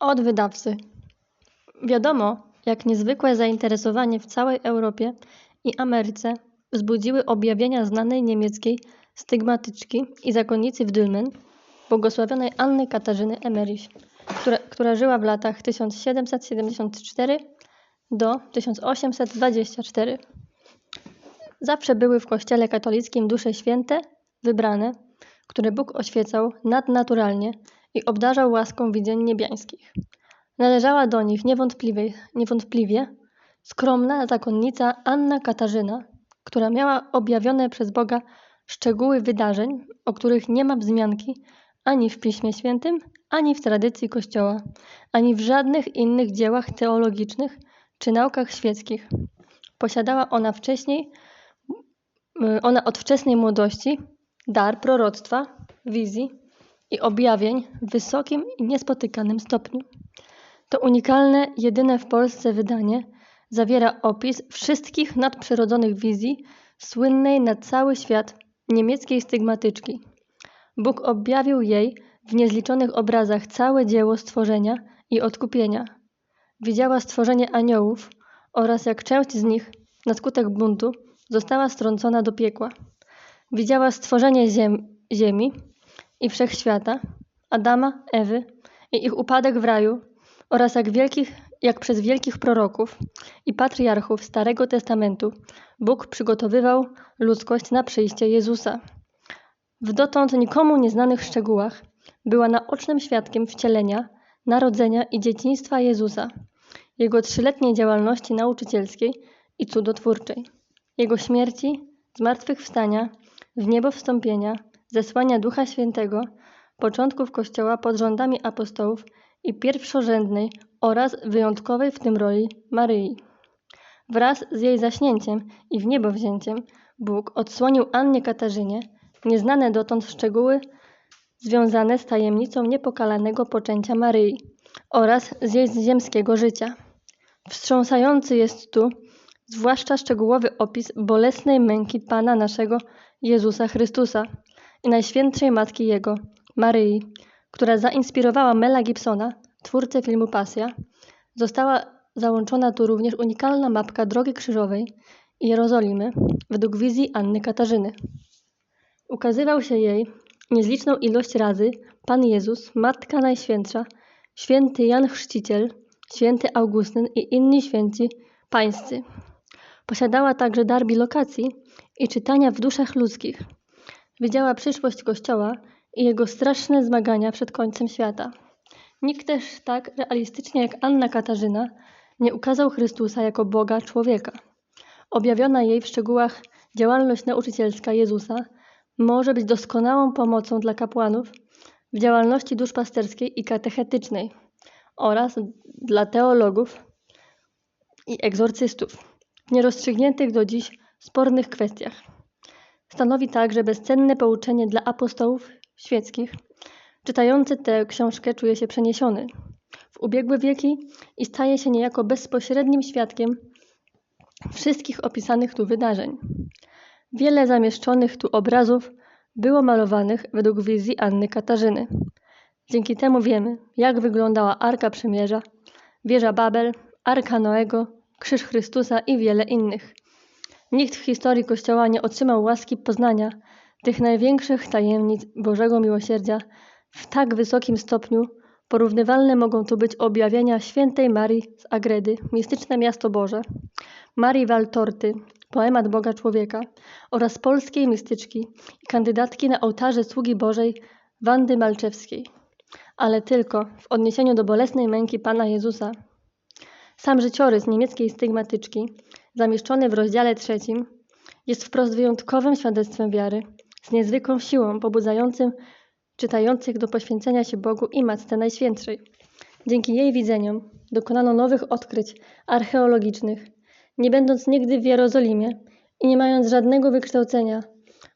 Od wydawcy. Wiadomo, jak niezwykłe zainteresowanie w całej Europie i Ameryce wzbudziły objawienia znanej niemieckiej stygmatyczki i zakonnicy w Dülmen, błogosławionej Anny Katarzyny Emmerich, która, która żyła w latach 1774 do 1824. Zawsze były w kościele katolickim dusze święte, wybrane, które Bóg oświecał nadnaturalnie i obdarzał łaską widzeń niebiańskich. Należała do nich niewątpliwie, niewątpliwie skromna zakonnica Anna Katarzyna, która miała objawione przez Boga szczegóły wydarzeń, o których nie ma wzmianki ani w Piśmie Świętym, ani w tradycji Kościoła, ani w żadnych innych dziełach teologicznych czy naukach świeckich. Posiadała ona wcześniej, ona od wczesnej młodości dar proroctwa, wizji i objawień w wysokim i niespotykanym stopniu. To unikalne, jedyne w Polsce wydanie zawiera opis wszystkich nadprzyrodzonych wizji słynnej na cały świat niemieckiej stygmatyczki. Bóg objawił jej w niezliczonych obrazach całe dzieło stworzenia i odkupienia. Widziała stworzenie aniołów oraz jak część z nich na skutek buntu została strącona do piekła. Widziała stworzenie ziem, ziemi i wszechświata, Adama, Ewy i ich upadek w raju oraz jak, wielkich, jak przez wielkich proroków i patriarchów Starego Testamentu Bóg przygotowywał ludzkość na przyjście Jezusa. W dotąd nikomu nieznanych szczegółach była naocznym świadkiem wcielenia, narodzenia i dzieciństwa Jezusa, jego trzyletniej działalności nauczycielskiej i cudotwórczej, jego śmierci, zmartwychwstania, w niebo wstąpienia, zesłania Ducha Świętego, początków Kościoła pod rządami apostołów i pierwszorzędnej oraz wyjątkowej w tym roli Maryi. Wraz z jej zaśnięciem i w niebo wzięciem Bóg odsłonił Annie Katarzynie nieznane dotąd szczegóły związane z tajemnicą niepokalanego poczęcia Maryi oraz z jej ziemskiego życia. Wstrząsający jest tu zwłaszcza szczegółowy opis bolesnej męki Pana naszego Jezusa Chrystusa i Najświętszej Matki Jego, Maryi, która zainspirowała Mela Gibsona, twórcę filmu Pasja. Została załączona tu również unikalna mapka Drogi Krzyżowej i Jerozolimy według wizji Anny Katarzyny. Ukazywał się jej niezliczną ilość razy Pan Jezus, Matka Najświętsza, święty Jan Chrzciciel, święty Augustyn i inni święci pańscy. Posiadała także dar bilokacji i czytania w duszach ludzkich. Widziała przyszłość Kościoła i jego straszne zmagania przed końcem świata. Nikt też tak realistycznie jak Anna Katarzyna nie ukazał Chrystusa jako Boga człowieka. Objawiona jej w szczegółach działalność nauczycielska Jezusa może być doskonałą pomocą dla kapłanów w działalności duszpasterskiej i katechetycznej oraz dla teologów i egzorcystów w nierozstrzygniętych do dziś spornych kwestiach. Stanowi także bezcenne pouczenie dla apostołów świeckich. Czytający tę książkę czuje się przeniesiony w ubiegłe wieki i staje się niejako bezpośrednim świadkiem wszystkich opisanych tu wydarzeń. Wiele zamieszczonych tu obrazów było malowanych według wizji Anny Katarzyny. Dzięki temu wiemy, jak wyglądała Arka Przymierza, wieża Babel, Arka Noego, Krzyż Chrystusa i wiele innych. Nikt w historii Kościoła nie otrzymał łaski poznania tych największych tajemnic Bożego Miłosierdzia w tak wysokim stopniu, porównywalne mogą tu być objawienia świętej Marii z Agredy, mistyczne miasto Boże, Marii Waltorty, poemat Boga Człowieka oraz polskiej mistyczki i kandydatki na ołtarze sługi Bożej Wandy Malczewskiej, ale tylko w odniesieniu do bolesnej męki Pana Jezusa. Sam życiorys niemieckiej stygmatyczki, zamieszczony w rozdziale trzecim, jest wprost wyjątkowym świadectwem wiary, z niezwykłą siłą pobudzającym czytających do poświęcenia się Bogu i Matce Najświętszej. Dzięki jej widzeniom dokonano nowych odkryć archeologicznych, nie będąc nigdy w Jerozolimie i nie mając żadnego wykształcenia,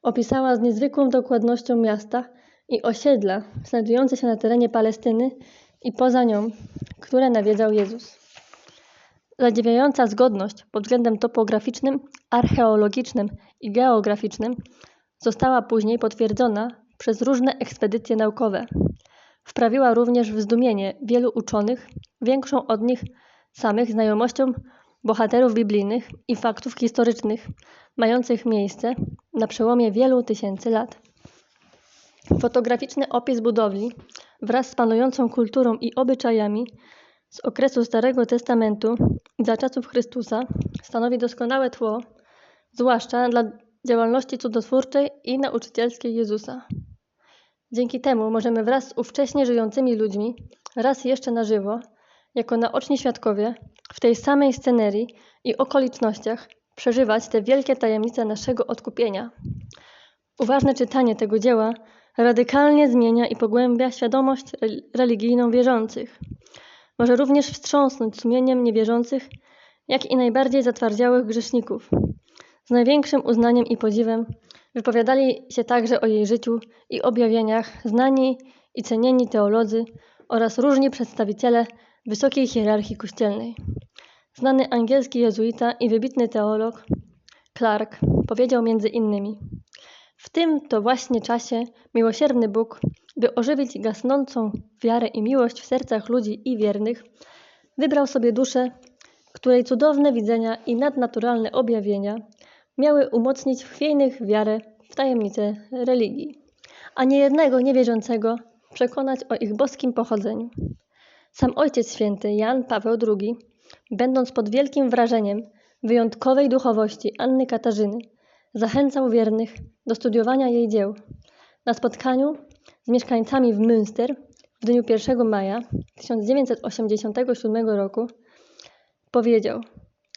opisała z niezwykłą dokładnością miasta i osiedla znajdujące się na terenie Palestyny i poza nią, które nawiedzał Jezus. Zadziwiająca zgodność pod względem topograficznym, archeologicznym i geograficznym została później potwierdzona przez różne ekspedycje naukowe, wprawiła również w zdumienie wielu uczonych, większą od nich samych znajomością bohaterów biblijnych i faktów historycznych mających miejsce na przełomie wielu tysięcy lat. Fotograficzny opis budowli wraz z panującą kulturą i obyczajami z okresu Starego Testamentu za czasów Chrystusa stanowi doskonałe tło, zwłaszcza dla działalności cudotwórczej i nauczycielskiej Jezusa. Dzięki temu możemy wraz z ówcześnie żyjącymi ludźmi, raz jeszcze na żywo, jako naoczni świadkowie, w tej samej scenerii i okolicznościach przeżywać te wielkie tajemnice naszego odkupienia. Uważne czytanie tego dzieła radykalnie zmienia i pogłębia świadomość religijną wierzących. Może również wstrząsnąć sumieniem niewierzących, jak i najbardziej zatwardziałych grzeszników. Z największym uznaniem i podziwem wypowiadali się także o jej życiu i objawieniach znani i cenieni teolodzy oraz różni przedstawiciele wysokiej hierarchii kościelnej. Znany angielski jezuita i wybitny teolog Clark powiedział między innymi W tym to właśnie czasie miłosierny Bóg, by ożywić gasnącą wiarę i miłość w sercach ludzi i wiernych, wybrał sobie duszę, której cudowne widzenia i nadnaturalne objawienia miały umocnić w chwiejnych wiarę w tajemnicę religii, a nie jednego niewierzącego przekonać o ich boskim pochodzeniu. Sam Ojciec Święty Jan Paweł II, będąc pod wielkim wrażeniem wyjątkowej duchowości Anny Katarzyny, zachęcał wiernych do studiowania jej dzieł. Na spotkaniu z mieszkańcami w Münster w dniu 1 maja 1987 roku powiedział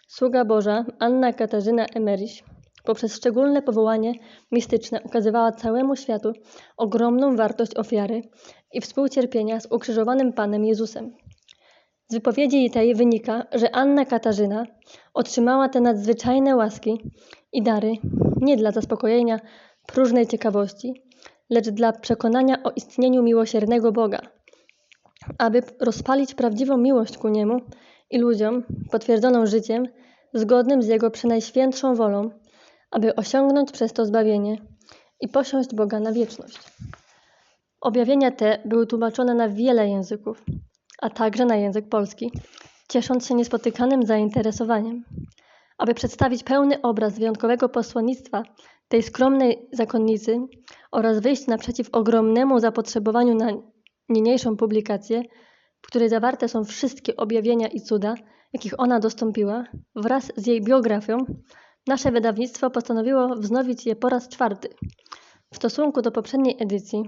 Sługa Boża Anna Katarzyna Emerich poprzez szczególne powołanie mistyczne ukazywała całemu światu ogromną wartość ofiary i współcierpienia z ukrzyżowanym Panem Jezusem. Z wypowiedzi tej wynika, że Anna Katarzyna otrzymała te nadzwyczajne łaski i dary nie dla zaspokojenia próżnej ciekawości, lecz dla przekonania o istnieniu miłosiernego Boga, aby rozpalić prawdziwą miłość ku Niemu i ludziom, potwierdzoną życiem, zgodnym z Jego przenajświętszą wolą, aby osiągnąć przez to zbawienie i posiąść Boga na wieczność. Objawienia te były tłumaczone na wiele języków, a także na język polski, ciesząc się niespotykanym zainteresowaniem. Aby przedstawić pełny obraz wyjątkowego posłannictwa tej skromnej zakonnicy oraz wyjść naprzeciw ogromnemu zapotrzebowaniu na niniejszą publikację, w której zawarte są wszystkie objawienia i cuda, jakich ona dostąpiła, wraz z jej biografią, nasze wydawnictwo postanowiło wznowić je po raz czwarty. W stosunku do poprzedniej edycji,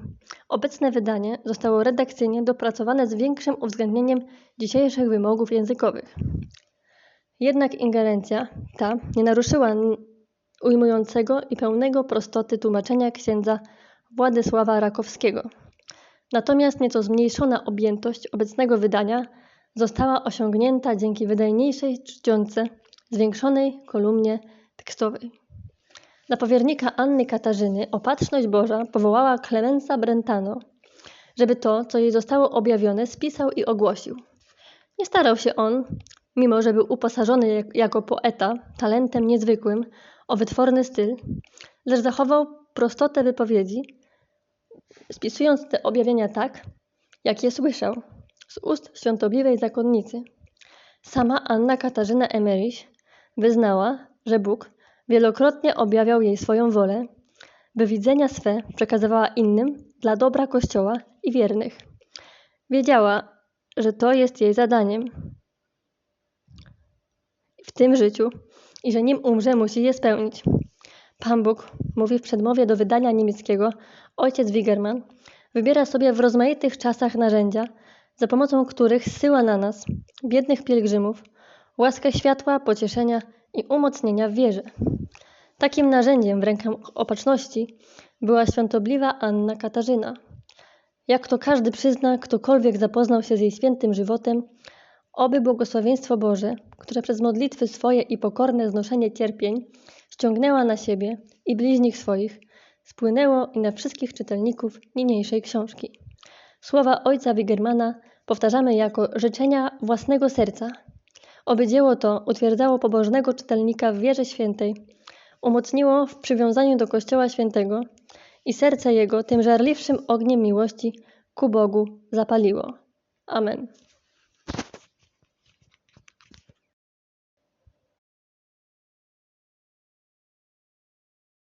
obecne wydanie zostało redakcyjnie dopracowane z większym uwzględnieniem dzisiejszych wymogów językowych. Jednak ingerencja ta nie naruszyła ujmującego i pełnego prostoty tłumaczenia księdza Władysława Rakowskiego. Natomiast nieco zmniejszona objętość obecnego wydania została osiągnięta dzięki wydajniejszej czcionce zwiększonej kolumnie tekstowej. Na powiernika Anny Katarzyny Opatrzność Boża powołała Clemensa Brentano, żeby to, co jej zostało objawione, spisał i ogłosił. Nie starał się on, mimo że był uposażony jako poeta talentem niezwykłym o wytworny styl, lecz zachował prostotę wypowiedzi, spisując te objawienia tak, jak je słyszał z ust świątobliwej zakonnicy. Sama Anna Katarzyna Emerich wyznała, że Bóg Wielokrotnie objawiał jej swoją wolę, by widzenia swe przekazywała innym dla dobra Kościoła i wiernych. Wiedziała, że to jest jej zadaniem w tym życiu i że nim umrze, musi je spełnić. Pan Bóg, mówi w przedmowie do wydania niemieckiego ojciec Wigerman, wybiera sobie w rozmaitych czasach narzędzia, za pomocą których zsyła na nas, biednych pielgrzymów, łaskę światła, pocieszenia i umocnienia w wierze. Takim narzędziem w rękach opatrzności była świątobliwa Anna Katarzyna. Jak to każdy przyzna, ktokolwiek zapoznał się z jej świętym żywotem, oby błogosławieństwo Boże, które przez modlitwy swoje i pokorne znoszenie cierpień ściągnęła na siebie i bliźnich swoich, spłynęło i na wszystkich czytelników niniejszej książki. Słowa ojca Wigermana powtarzamy jako życzenia własnego serca. Oby dzieło to utwierdzało pobożnego czytelnika w wierze świętej, umocniło w przywiązaniu do Kościoła Świętego i serce jego tym żarliwszym ogniem miłości ku Bogu zapaliło. Amen.